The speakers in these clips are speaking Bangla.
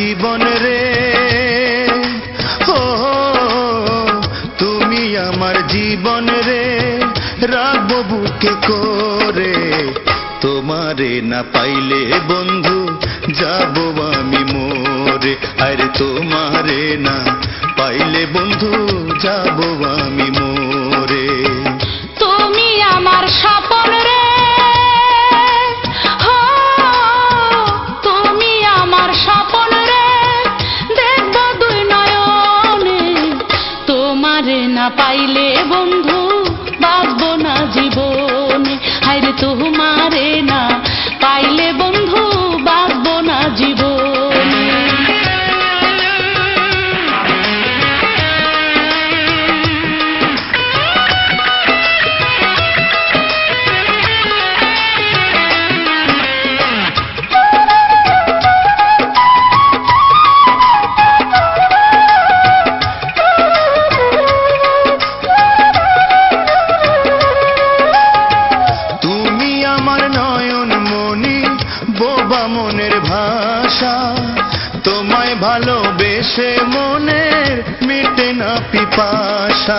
জীবন রে। তুমি আমার জীবন রে। রাখব বুকে করে। তোমারে না পাইলে বন্ধু, যাব আমি মোরে। আরে তোমারে না পাইলে বন্ধু, যাব আমি মোরে না পাইলে বন্ধু বাঁচব না জীবনে। হায়রে তোমারে না ভাষা তোমায় ভালোবেসে মনের মিটে না পিপাসা।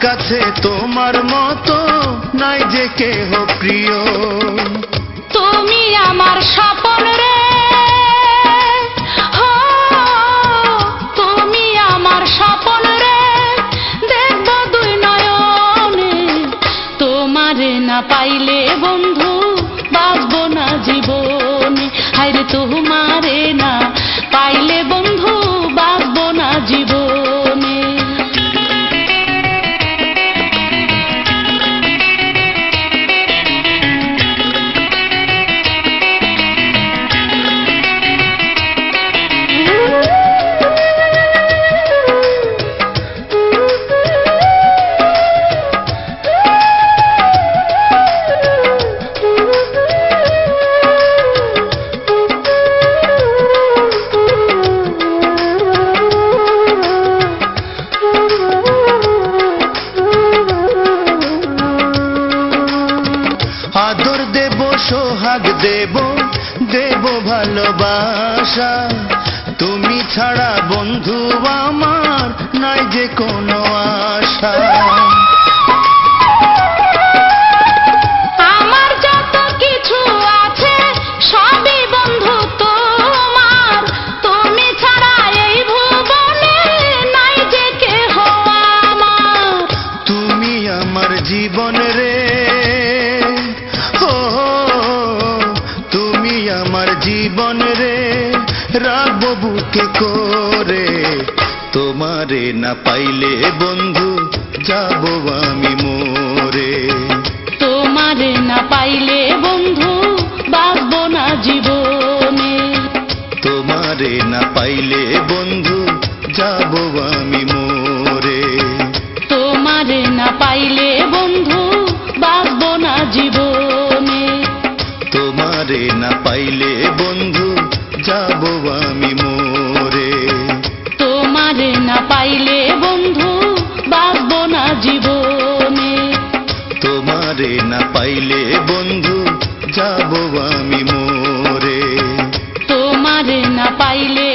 কাছে তোমার মতো নাই যে কেহ প্রিয়। তুমি আমার স্বপন রে। তুমি আমার স্বপন রে। দেখব দুই নয়নে, তোমারে না পাইলে বন্ধু বাঁচব না জীবনে। হায়রে তোমারে দেব দেব ভালোবাসা। তুমি ছাড়া বন্ধু আমার নাই যে কোনো আশা। আমার রে কিছু রাখব বুকে করে। তোমারে না পাইলে বন্ধু যাব আমি মোরে। তোমারে না পাইলে বন্ধু বাঁচব না জীবনে। তোমারে না পাইলে বন্ধু যাব আমি মোরে। তোমারে না পাইলে বন্ধু বাঁচব না জীবনে। তোমারে না পাইলে বন্ধু যাব আমি মোরে। তোমার না পাইলে বন্ধু বাঁচব না জীবনে। তোমারে না পাইলে বন্ধু যাব আমি মোরে। তোমার না পাইলে